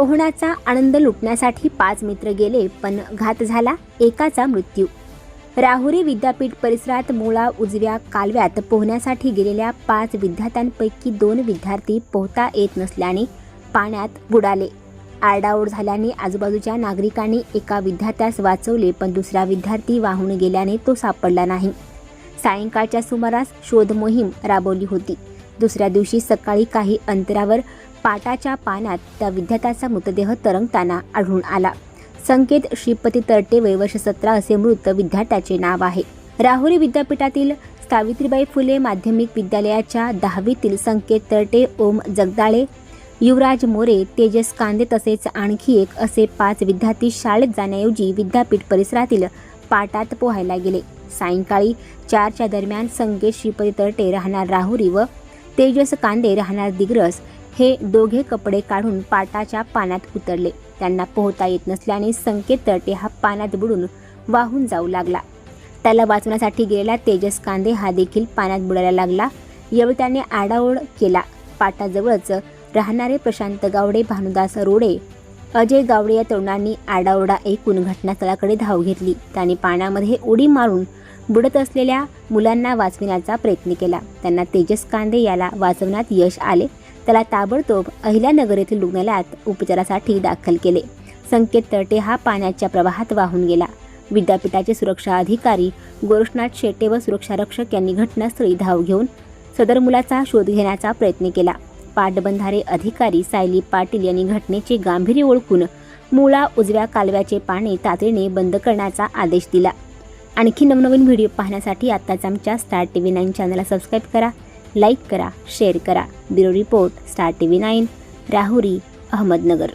पोहण्याचा आनंद लुटण्यासाठी पाच मित्र गेले पण घात झाला एकाचा मृत्यू. राहुरी विद्यापीठ परिसरात मुळा उजव्या कालव्यात पोहण्यासाठी गेलेल्या पाच विद्यार्थ्यांपैकी दोन विद्यार्थी पोहता येत नसल्याने पाण्यात बुडाले. आरडाओरड झाल्याने आजूबाजूच्या नागरिकांनी एका विद्यार्थ्यास वाचवले पण दुसरा विद्यार्थी वाहून गेल्याने तो सापडला नाही. सायंकाळच्या सुमारास शोध मोहीम राबवली होती. दुसऱ्या दिवशी सकाळी काही अंतरावर पाटाच्या पाण्यात त्या विद्यार्थ्याचा मृतदेह तरंगताना आढळून आला. संकेत श्रीपती तरटे वर्ष सतरा असे मृत विद्यार्थ्याचे नाव आहे. राहुरी विद्यापीठातील सावित्रीबाई फुले माध्यमिक विद्यालयाच्या दहावीतील संकेत तरटे ओम जगदाळे युवराज मोरे तेजस कांदे तसेच आणखी एक असे पाच विद्यार्थी शाळेत जाण्याऐवजी विद्यापीठ परिसरातील पाटात पोहायला गेले. सायंकाळी चारच्या दरम्यान संकेत श्रीपती तरटे राहणार राहुरी व तेजस कांदे राहणार दिग्रस हे दोघे कपडे काढून पाटाच्या पाण्यात उतरले. त्यांना पोहता येत नसल्याने संकेत तटे हा पाण्यात बुडून वाहून जाऊ लागला. त्याला वाचवण्यासाठी गेलेला तेजस कांदे हा देखील पाण्यात बुडायला लागला. यावेळी त्याने आडाओढ केला. पाटाजवळच राहणारे प्रशांत गावडे भानुदास रोडे अजय गावडे या तरुणांनी आडाओरडा ऐकून घटनास्थळाकडे धाव घेतली. त्यांनी पाण्यामध्ये उडी मारून बुडत असलेल्या मुलांना वाचविण्याचा प्रयत्न केला. त्यांना तेजस कांदे याला वाचवण्यात यश आले. त्याला ताबडतोब अहिल्यानगर येथील रुग्णालयात उपचारासाठी दाखल केले. संकेत तटे हा पाण्याच्या प्रवाहात वाहून गेला. विद्यापीठाचे सुरक्षा अधिकारी गोरक्षनाथ शेटे व सुरक्षारक्षक यांनी घटनास्थळी धाव घेऊन सदर मुलाचा शोध घेण्याचा प्रयत्न केला. पाटबंधारे अधिकारी सायली पाटील यांनी घटनेचे गांभीर्य ओळखून मुळा उजव्या कालव्याचे पाणी तातडीने बंद करण्याचा आदेश दिला. आणखी नवनवीन व्हिडिओ पाहण्यासाठी आत्ताच आमच्या स्टार टी व्ही नाईन चॅनलला सबस्क्राईब करा लाईक करा शेअर करा. Bureau report star T V nine Rahuri Ahmednagar.